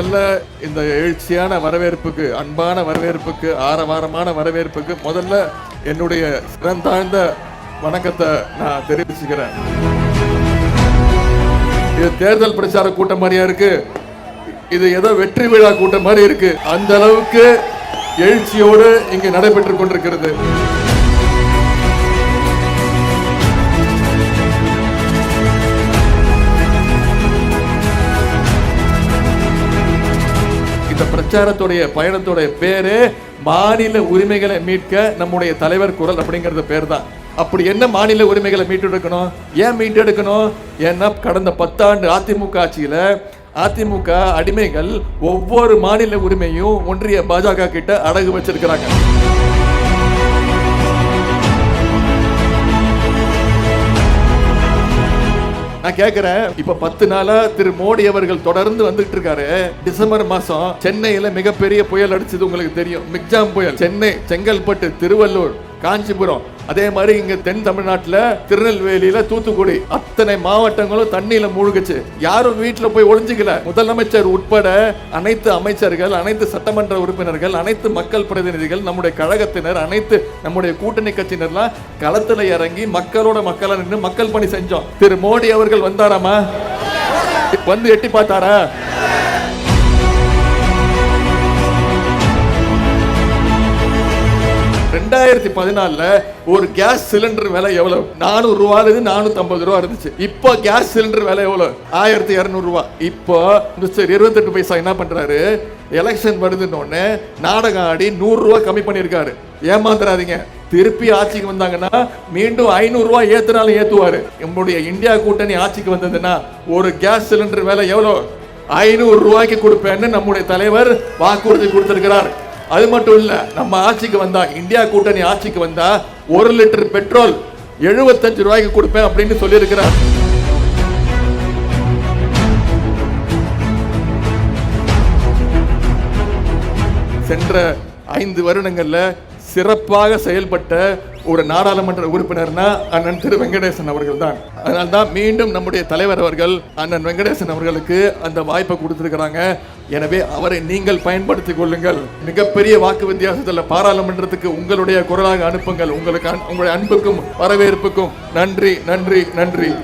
முதல்ல இந்த எழுச்சியான வரவேற்புக்கு அன்பான வரவேற்புக்கு ஆரவாரமான வரவேற்புக்கு முதல்ல என்னுடைய சிறந்தாழ்ந்த வணக்கத்தை நான் தெரிவிச்சுக்கிறேன். இது தேர்தல் பிரச்சார கூட்டம் மாதிரியா இருக்கு? இது ஏதோ வெற்றி விழா கூட்டம் மாதிரி இருக்கு. அந்த அளவுக்கு எழுச்சியோடு இங்கு நடைபெற்று கொண்டிருக்கிறது. இந்த பிரச்சாரத்துடைய பயணத்துடைய பேரு மாநில உரிமைகளை மீட்க நம்முடைய தலைவர் குரல் அப்படிங்கிறது பேர் தான் அப்படி என்ன மாநில உரிமைகளை மீட்டெடுக்கணும்? ஏன் மீட்டெடுக்கணும்? ஏன்னா கடந்த பத்தாண்டு அதிமுக ஆட்சியில் அதிமுக அடிமைகள் ஒவ்வொரு மாநில உரிமையும் ஒன்றிய பாஜக கிட்ட அடகு வச்சிருக்கிறாங்க. நான் கேக்குறேன். இப்ப பத்து நாளா திரு மோடி அவர்கள் தொடர்ந்து வந்துட்டு இருக்காரு. டிசம்பர் மாசம் சென்னையில மிகப்பெரிய புயல் அடிச்சது உங்களுக்கு தெரியும். மிக்ஜாம் புயல். சென்னை செங்கல்பட்டு திருவள்ளூர் காஞ்சிபுரம். அதே மாதிரி இங்க தென் தமிழ்நாட்டில் திருநெல்வேலியில தூத்துக்குடி அத்தனை மாவட்டங்களும் தண்ணியில மூழ்குச்சு. யாரும் வீட்டில் போய் ஒளிஞ்சுக்கல. முதலமைச்சர் உட்பட அனைத்து அமைச்சர்கள் அனைத்து சட்டமன்ற உறுப்பினர்கள் அனைத்து மக்கள் பிரதிநிதிகள் நம்முடைய கழகத்தினர் அனைத்து நம்முடைய கூட்டணி கட்சியினர்லாம் களத்தில் இறங்கி மக்களோட மக்களை நின்று மக்கள் பணி செஞ்சோம். திரு மோடி அவர்கள் வந்தாராமா? வந்து எட்டி பார்த்தாரா? ரெண்டாயிரத்தி பதினாலில் ஒரு கேஸ் சிலிண்டர் விலை எவ்வளோ நானூறு ரூபா இருந்து நானூற்றம்பது ரூபா இருந்துச்சு. இப்போ கேஸ் சிலிண்டர் விலை எவ்வளோ ஆயிரத்தி இரநூறுவா. இப்போ மிஸ்டர் இருபத்தெட்டு பைசா என்ன பண்ணுறாரு எலெக்ஷன் வருதுன்னு நாடகம் ஆடி நூறுரூவா கம்மி பண்ணியிருக்காரு. ஏமாந்துடாதீங்க திருப்பி ஆட்சிக்கு வந்தாங்கன்னா மீண்டும் ஐநூறுரூவா ஏற்றுனாலும் ஏற்றுவார் ஏத்துவாரு. நம்முடைய இந்தியா கூட்டணி ஆட்சிக்கு வந்ததுன்னா ஒரு கேஸ் சிலிண்டர் விலை எவ்வளோ ஐநூறு ரூபாய்க்கு கொடுப்பேன்னு நம்முடைய தலைவர் வாக்குறுதி கொடுத்திருக்கிறார். அது மட்டும் இல்லை நம்ம ஆட்சிக்கு வந்தா இந்தியா கூட்டணி ஆட்சிக்கு வந்தா ஒரு லிட்டர் பெட்ரோல் எழுபத்தஞ்சு ரூபாய்க்கு கொடுப்பேன் அப்படின்னு சொல்லியிருக்கிறார். சென்ற ஐந்து வருடங்களில் சிறப்பாக செயல்பட்ட ஒரு நாடாளுமன்ற உறுப்பினர்னா அண்ணன் திரு வெங்கடேசன் அவர்கள் தான் அதனால்தான் மீண்டும் நம்முடைய தலைவர் அவர்கள் அண்ணன் வெங்கடேசன் அவர்களுக்கு அந்த வாய்ப்பை கொடுத்துருக்கிறாங்க. எனவே அவரை நீங்கள் பயன்படுத்திக் கொள்ளுங்கள். மிகப்பெரிய வாக்கு வித்தியாசத்தில் பாராளுமன்றத்துக்கு உங்களுடைய குரலாக அனுப்புங்கள். உங்களுக்கு உங்களுடைய அன்புக்கும் வரவேற்புக்கும் நன்றி நன்றி நன்றி.